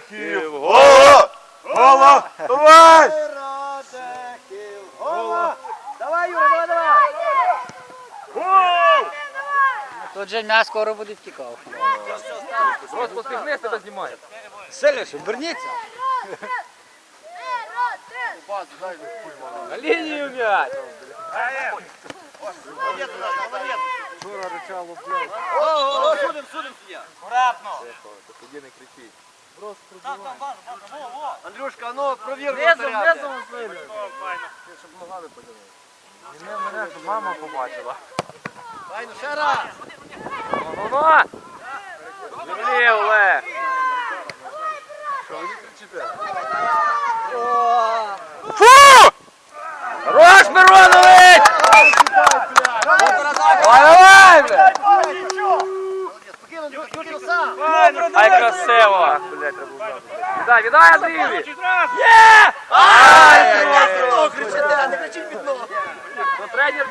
Радехів! Гола! Гола! Давай! Радехів, гола! Давай, Юра, давай, давай! Гол! Тут же м'яс скоро буде втікав. Рос, посміхнись, тебе знімає. Селюш, оберніться. На лінію м'яч! Судим, судим суддя. Тоді не кричіть. Андрюшка, ну провір Низом, вратаря. низом подивилися. Мене ж мама побачила. Файно, ще раз. Ну-ну! Землі, Олег! Фу! Ай, красиво! Віддай, віддай, Андрій! Є! Ай, кричите, не кричіть від ног! Тренер